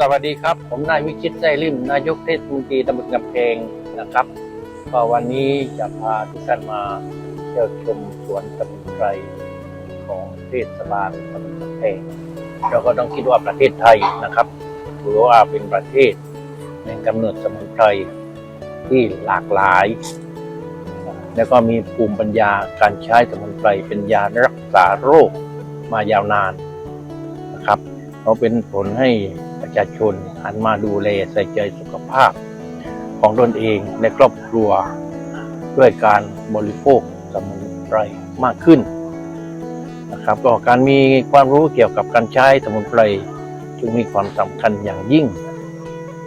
สวัสดีครับ ผมนายวิชิตใจริม นายกเทศมนตรีตำบลกำแพงนะครับก็วันนี้จะพาทุกท่านมาเที่ยวชมสวนสมุนไพรของเทศบาลตำบลกำแพงเราก็ต้องคิดว่าประเทศไทยนะครับถือว่าเป็นประเทศแห่งกำเนิดสมุนไพรที่หลากหลาย แล้วก็มีภูมิปัญญาการใช้สมุนไพรเป็นยารักษาโรคมายาวนานนะครับเขาเป็นผลให้ ชาชนหันมาดูแลใส่ใจสุขภาพ ของตนเองและครอบครัว ด้วยการบริโภคสมุนไพรมากขึ้นนะครับก็การมีความรู้เกี่ยวกับการใช้สมุนไพรจึงมีความสำคัญอย่างยิ่ง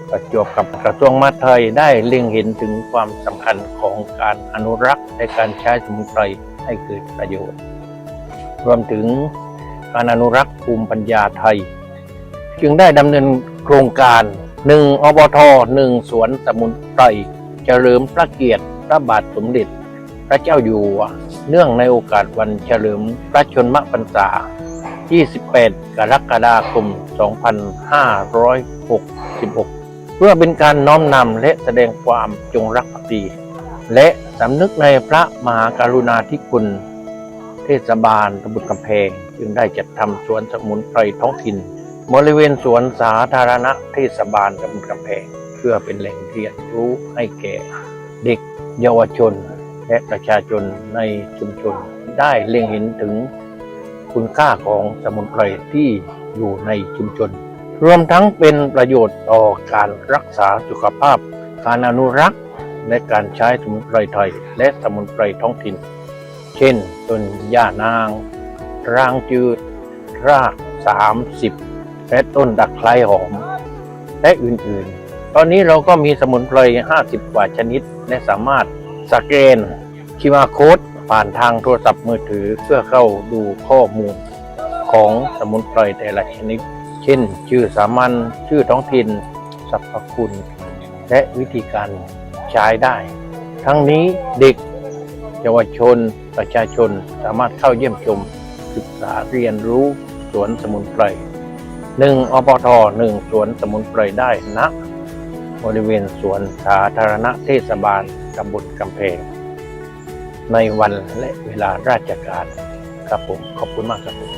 ประจวบกับกระทรวงมหาดไทยได้เล็งเห็นถึงความสำคัญของการอนุรักษ์และการใช้สมุนไพรให้เกิดประโยชน์ รวมถึงการอนุรักษ์ภูมิปัญญาไทย จึงได้ดำเนินโครงการหนึ่งอบทหนึ่งสวนสมุนไพรเฉลิมพระเกียรติพระบาทสมเด็จ พระเจ้าอยู่หัว เนื่องในโอกาสวันเฉลิมพระชนมพรรษา 28 กรกฎาคม 2566 เพื่อเป็นการน้อมนำและแสดงความจงรักภักดี และสำนึกในพระมหากรุณาธิคุณ เทศบาลตำบลกำแพง จึงได้จัดทำสวนสมุนไพรท้องถิ่น บริเวณสวนสาธารณะเทศบาลตำบลกำแพงเพื่อเป็นแหล่งเรียนรู้ให้แก่เด็กเยาวชน และประชาชนในชุมชน ได้เล็งเห็นถึงคุณค่าของสมุนไพรที่อยู่ในชุมชน รวมทั้งเป็นประโยชน์ต่อการรักษาสุขภาพ การอนุรักษ์ และการใช้สมุนไพรไทย และสมุนไพรท้องถิ่น เช่นต้นย่านาง รางจืด ราก 30 และต้นดักไคร้หอม และอื่นๆ ตอนนี้เราก็มีสมุนไพร 50 กว่าชนิด และสามารถสแกน QR Code ผ่านทางโทรศัพท์มือถือเพื่อเข้าดูข้อมูลของสมุนไพรแต่ละชนิด เช่น ชื่อสามัญชื่อท้องถิ่นสรรพคุณ และวิธีการใช้ได้ ทั้งนี้เด็กเยาวชน ประชาชนสามารถเข้าเยี่ยมชม ศึกษาเรียนรู้สวนสมุนไพร หนึ่งอปทหนึ่งสวนสมุนไพรได้นะบริเวณสวนสาธารณะเทศบาลกำบุตรกำแพงในวันและเวลาราชการครับผม ขอบคุณมากครับผม